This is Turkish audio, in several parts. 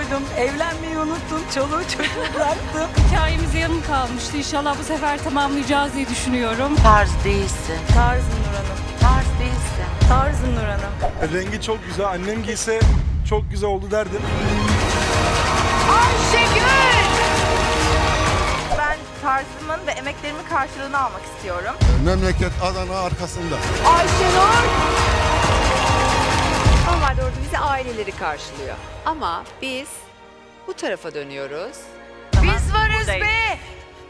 koydum. Evlenmeyi unuttum. Çoluğu çocuğu bıraktım. Hikayemiz yarım kalmıştı. İnşallah bu sefer tamamlayacağız diye düşünüyorum. Tarz değilsin. Tarzım Nur Hanım. Tarz değilsin. Tarzım Nur Hanım. Rengi çok güzel. Annem giyse çok güzel oldu derdim. Ben tarzımın ve emeklerimin karşılığını almak istiyorum. Memleket Adana arkasında. Normalde orada bizi aileleri karşılıyor. Ama biz bu tarafa dönüyoruz. Biz varız be.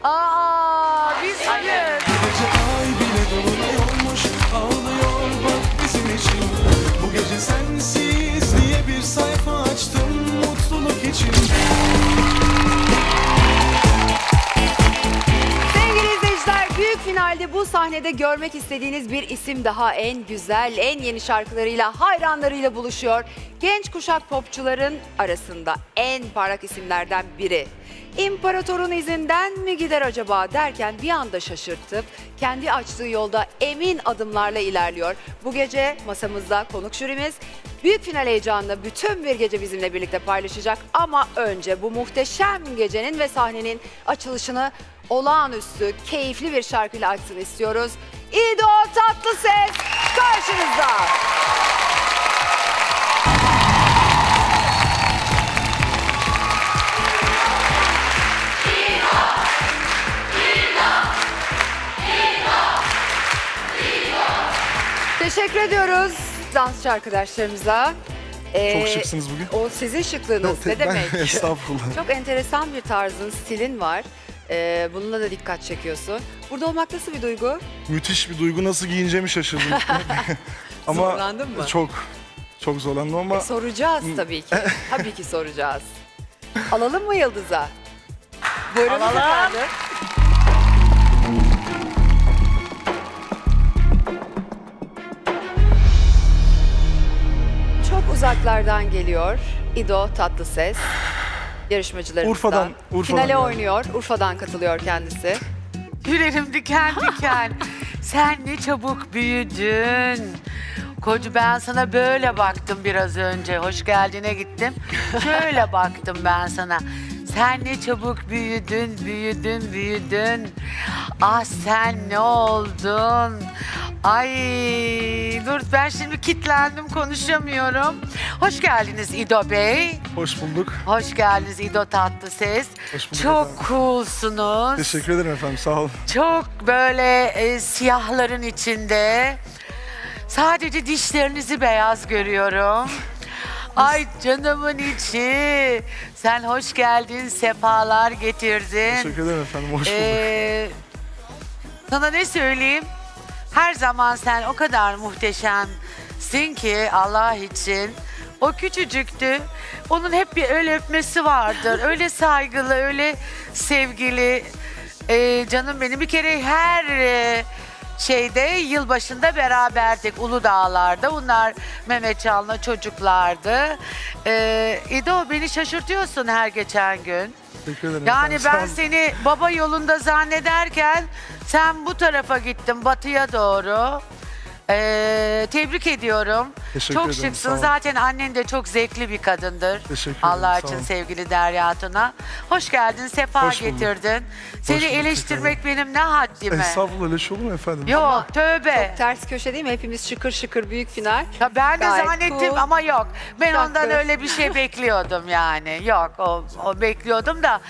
Aa, biz varız. Gece ay bile dolunay olmuş Ağlıyor bak bizim için Bu gece sensiz diye bir sayfa açtım Mutluluk için finalde bu sahnede görmek istediğiniz bir isim daha en güzel, en yeni şarkılarıyla, hayranlarıyla buluşuyor. Genç kuşak popçuların arasında en parlak isimlerden biri. İmparatorun izinden mi gider acaba derken bir anda şaşırtıp kendi açtığı yolda emin adımlarla ilerliyor. Bu gece masamızda konuk jürimiz büyük final heyecanını bütün bir gece bizimle birlikte paylaşacak. Ama önce bu muhteşem gecenin ve sahnenin açılışını olağanüstü, keyifli bir şarkıyla açsın istiyoruz. İdo Tatlıses karşınızda. Teşekkür ediyoruz dansçı arkadaşlarımıza. Ee, Çok şıksınız bugün. O sizin şıklığınız ne Ben- demek? Estağfurullah. Çok enteresan bir tarzın, stilin var. Ee, bununla da dikkat çekiyorsun. Burada olmak nasıl bir duygu? Müthiş bir duygu. Nasıl giyineceğimi şaşırdım. ama Zorlandın mı? çok çok zorlandım ama E, soracağız tabii ki. tabii ki soracağız. Alalım mı Yıldız'a? Buyurun efendim. Çok uzaklardan geliyor İdo Tatlıses. Yarışmacılarımızdan. Urfa'dan- Urfa'dan Finale geldi. oynuyor. Urfa'dan katılıyor kendisi. Tüylerim diken diken. Sen ne çabuk büyüdün. Kocu ben sana böyle baktım biraz önce. Hoş geldine gittim. Şöyle baktım ben sana. Sen ne çabuk büyüdün, büyüdün, büyüdün. Ah sen ne oldun? Ay dur ben şimdi kitlendim konuşamıyorum. Hoş geldiniz İdo Bey. hoş bulduk. Hoş geldiniz İdo Tatlıses. Hoş bulduk Çok efendim. coolsunuz. Teşekkür ederim efendim. Sağ olun. Çok böyle e, siyahların içinde. Sadece dişlerinizi beyaz görüyorum. Ay canımın içi. Sen hoş geldin, sefalar getirdin. Teşekkür ederim efendim. Hoş bulduk. Ee, sana ne söyleyeyim? Her zaman sen o kadar muhteşemsin ki Allah için. O küçücüktü. Onun hep bir öyle öpmesi vardır. öyle saygılı, öyle sevgili. Ee, canım benim bir kere her e, şeyde yılbaşında beraberdik Uludağlar'da. Bunlar Mehmetcan'la çocuklardı. Ee, İdo beni şaşırtıyorsun her geçen gün. Teşekkür ederim Yani efendim. Sağ ben olun. seni baba yolunda zannederken sen bu tarafa gittin batıya doğru. Ee, tebrik ediyorum. Teşekkür çok ederim, sağ şıksın. Zaten annen de çok zevkli bir kadındır. Teşekkür ederim, Allah sağ için sevgili Derya Tuna. Hoş geldin, sefa Hoş bulduk. getirdin. Seni bulduk eleştirmek benim ne haddime. Estağfurullah öyle şey olur mu efendim? Yok tövbe. Ters köşe değil mi? Hepimiz şıkır şıkır büyük final. Ya ben de Gayet zannettim cool. ama yok. Ben Şakır. ondan öyle bir şey bekliyordum yani. Yok o, o bekliyordum da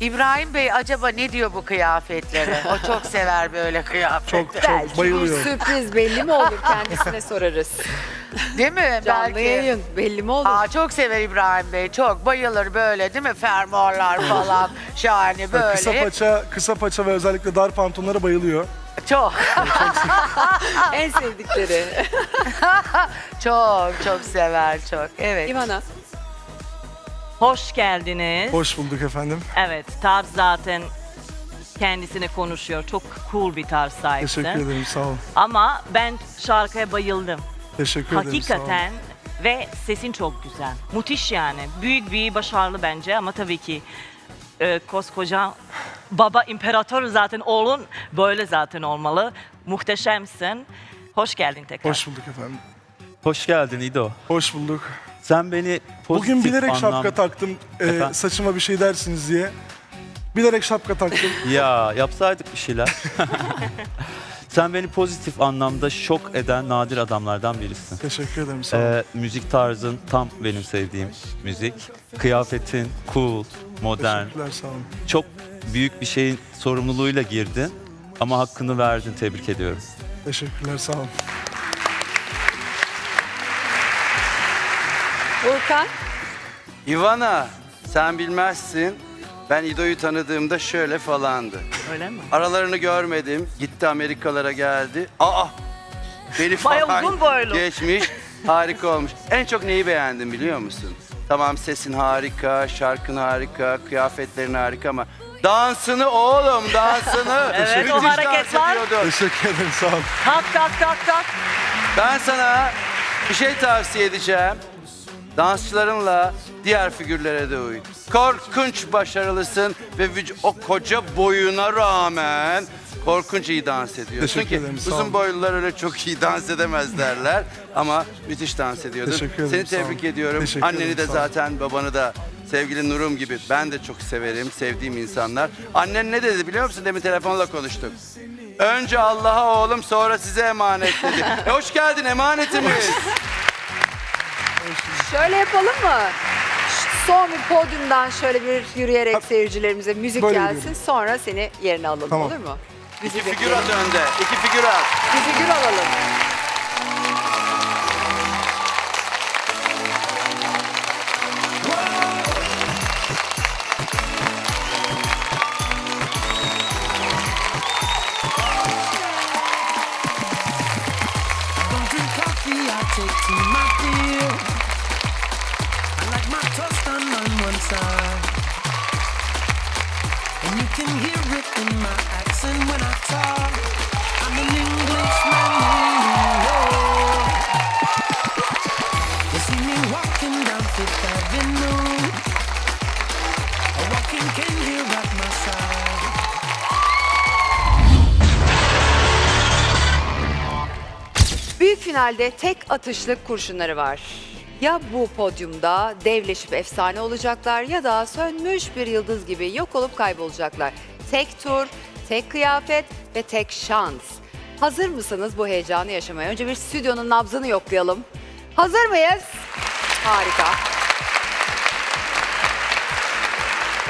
İbrahim Bey acaba ne diyor bu kıyafetlere? O çok sever böyle kıyafetleri. Çok çok bayılıyorum. Sürpriz belli mi olur kendisine sorarız. Değil mi? Canlı Belki. yayın belli mi olur? Aa, çok sever İbrahim Bey. Çok bayılır böyle değil mi? Fermuarlar falan. Şahane böyle. Kısa paça, kısa paça ve özellikle dar pantolonlara bayılıyor. Çok. En sevdikleri. çok çok sever çok. Evet. İvana. Hoş geldiniz. Hoş bulduk efendim. Evet, tarz zaten kendisine konuşuyor. Çok cool bir tarz sahipsin. Teşekkür ederim. Sağ olun. Ama ben şarkıya bayıldım. Teşekkür ederim. Sağ olun. Hakikaten ve sesin çok güzel. Müthiş yani. Büyük bir başarılı bence ama tabii ki e, koskoca baba imparator zaten oğlun böyle zaten olmalı. Muhteşemsin. Hoş geldin tekrar. Hoş bulduk efendim. Hoş geldin İdo. Hoş bulduk. Sen beni pozitif Bugün bilerek anlam- şapka taktım e, Efendim? saçıma bir şey dersiniz diye. Bilerek şapka taktım. Ya yapsaydık bir şeyler. Sen beni pozitif anlamda şok eden nadir adamlardan birisin. Teşekkür ederim sağ olun. Ee, müzik tarzın tam benim sevdiğim müzik. Kıyafetin cool, modern. Teşekkürler sağ olun. Çok büyük bir şeyin sorumluluğuyla girdin ama hakkını verdin. Tebrik ediyorum. Teşekkürler sağ olun. Volkan. Ivana sen bilmezsin. Ben İdo'yu tanıdığımda şöyle falandı. Öyle mi? Aralarını görmedim. Gitti Amerikalara geldi. Aa! Beni Bayağı falan uzun boylu. geçmiş. Harika olmuş. En çok neyi beğendim biliyor musun? Tamam sesin harika, şarkın harika, kıyafetlerin harika ama dansını oğlum dansını. Evet, Müthiş o dans hareketler. ediyordun. Teşekkür ederim sağ olun. Tak tak tak tak. Ben sana bir şey tavsiye edeceğim. Dansçılarınla diğer figürlere de uy. Korkunç başarılısın ve o koca boyuna rağmen korkunç iyi dans ediyorsun Teşekkür ki ederim, sağ uzun olun. boylular öyle çok iyi dans edemez derler ama müthiş dans ediyordun. Teşekkür ederim, Seni sağ tebrik olun. ediyorum. Teşekkür Anneni ederim, de sağ olun. zaten babanı da sevgili Nurum gibi ben de çok severim. Sevdiğim insanlar. Annen ne dedi biliyor musun? Demin telefonla konuştuk. Önce Allah'a oğlum sonra size emanet dedi. E, hoş geldin emanetimiz. Şöyle yapalım mı? Son bir podyumdan şöyle bir yürüyerek seyircilerimize müzik Böyle gelsin. yürüyelim. Sonra seni yerine alalım Tamam. olur mu? İki Bizi figür at bekleyin. önde. İki figür at. Bir figür alalım. Done on one side. And you can hear it in my accent when I talk. I'm an Englishman, you see me walking down Fifth Avenue. A walking here at my side. Büyük finalde tek atışlık kurşunları var. Ya bu podyumda devleşip efsane olacaklar ya da sönmüş bir yıldız gibi yok olup kaybolacaklar. Tek tur, tek kıyafet ve tek şans. Hazır mısınız bu heyecanı yaşamaya? Önce bir stüdyonun nabzını yoklayalım. Hazır mıyız? Harika.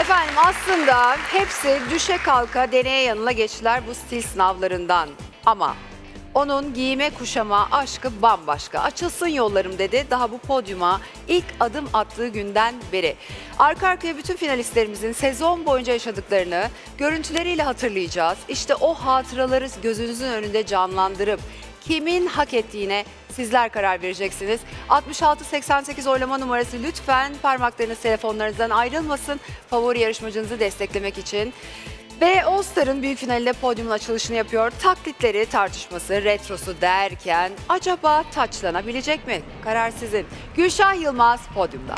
Efendim aslında hepsi düşe kalka deneye yanıla geçtiler bu stil sınavlarından. Ama onun giyime kuşama aşkı bambaşka. Açılsın yollarım dedi daha bu podyuma ilk adım attığı günden beri. Arka arkaya bütün finalistlerimizin sezon boyunca yaşadıklarını görüntüleriyle hatırlayacağız. İşte o hatıraları gözünüzün önünde canlandırıp kimin hak ettiğine sizler karar vereceksiniz. 6688 oylama numarası lütfen parmaklarınız telefonlarınızdan ayrılmasın. Favori yarışmacınızı desteklemek için. Ve All Star'ın büyük finalinde podyumun açılışını yapıyor. Taklitleri, tartışması, retrosu derken acaba taçlanabilecek mi? Karar sizin. Gülşah Yılmaz podyumda.